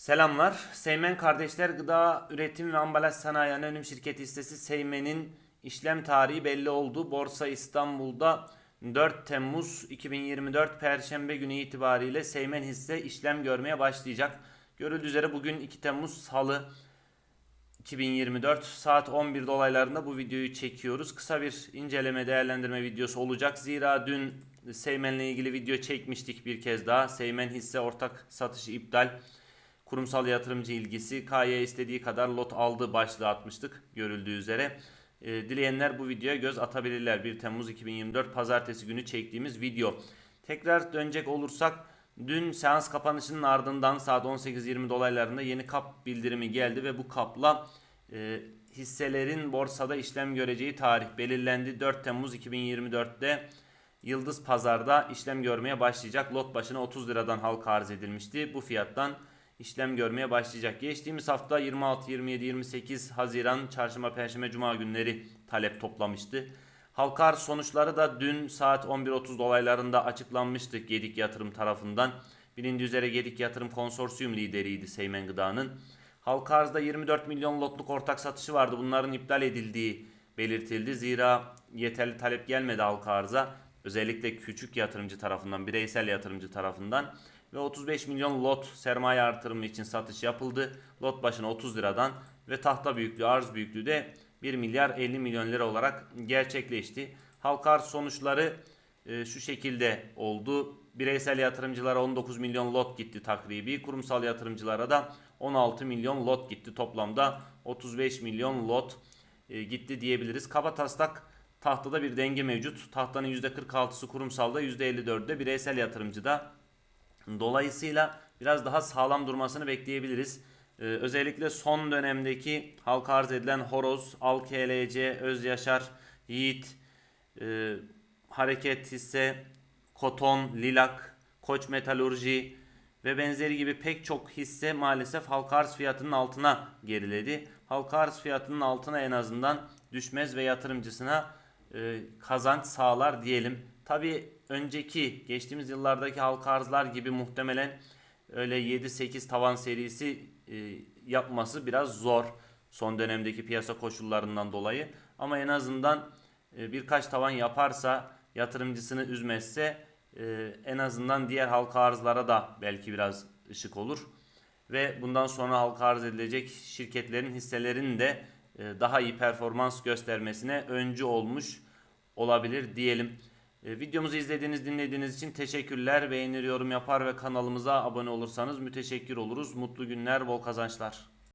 Selamlar. Seymen Kardeşler Gıda Üretim ve Ambalaj Sanayi Anonim Şirketi hissesi Seymen'in işlem tarihi belli oldu. Borsa İstanbul'da 4 Temmuz 2024 Perşembe günü itibariyle Seymen hisse işlem görmeye başlayacak. Görüldüğü üzere bugün 2 Temmuz Salı 2024 saat 11 dolaylarında bu videoyu çekiyoruz. Kısa bir inceleme değerlendirme videosu olacak. Zira dün Seymen'le ilgili video çekmiştik bir kez daha. Seymen hisse ortak satışı iptal. Kurumsal yatırımcı ilgisi KY istediği kadar lot aldı başlığı atmıştık görüldüğü üzere. E, dileyenler bu videoya göz atabilirler. 1 Temmuz 2024 pazartesi günü çektiğimiz video. Tekrar dönecek olursak dün seans kapanışının ardından saat 18.20 dolaylarında yeni kap bildirimi geldi ve bu kapla e, hisselerin borsada işlem göreceği tarih belirlendi. 4 Temmuz 2024'te Yıldız Pazar'da işlem görmeye başlayacak. Lot başına 30 liradan halka arz edilmişti. Bu fiyattan işlem görmeye başlayacak. Geçtiğimiz hafta 26, 27, 28 Haziran Çarşamba, Perşembe, Cuma günleri talep toplamıştı. Halka arz sonuçları da dün saat 11.30 dolaylarında açıklanmıştı Gedik Yatırım tarafından. Bilindiği üzere Gedik Yatırım konsorsiyum lideriydi Seymen Gıda'nın. Halka arzda 24 milyon lotluk ortak satışı vardı. Bunların iptal edildiği belirtildi. Zira yeterli talep gelmedi halka arza. Özellikle küçük yatırımcı tarafından, bireysel yatırımcı tarafından ve 35 milyon lot sermaye artırımı için satış yapıldı. Lot başına 30 liradan ve tahta büyüklüğü, arz büyüklüğü de 1 milyar 50 milyon lira olarak gerçekleşti. Halka arz sonuçları e, şu şekilde oldu. Bireysel yatırımcılara 19 milyon lot gitti takribi. Kurumsal yatırımcılara da 16 milyon lot gitti. Toplamda 35 milyon lot e, gitti diyebiliriz. Kaba taslak tahtada bir denge mevcut. Tahtanın %46'sı kurumsalda, %54'de bireysel yatırımcıda. Dolayısıyla biraz daha sağlam durmasını bekleyebiliriz. Ee, özellikle son dönemdeki halka arz edilen Horoz, Alklc, Özyaşar, Yiğit, e, Hareket hisse, Koton, Lilak, Koç Metalurji ve benzeri gibi pek çok hisse maalesef halka arz fiyatının altına geriledi. Halka arz fiyatının altına en azından düşmez ve yatırımcısına e, kazanç sağlar diyelim. Tabi önceki geçtiğimiz yıllardaki halka arzlar gibi muhtemelen öyle 7-8 tavan serisi e, yapması biraz zor son dönemdeki piyasa koşullarından dolayı. Ama en azından e, birkaç tavan yaparsa yatırımcısını üzmezse e, en azından diğer halka arzlara da belki biraz ışık olur. Ve bundan sonra halka arz edilecek şirketlerin hisselerinin de daha iyi performans göstermesine öncü olmuş olabilir diyelim. E, videomuzu izlediğiniz, dinlediğiniz için teşekkürler. Beğenir, yorum yapar ve kanalımıza abone olursanız müteşekkir oluruz. Mutlu günler, bol kazançlar.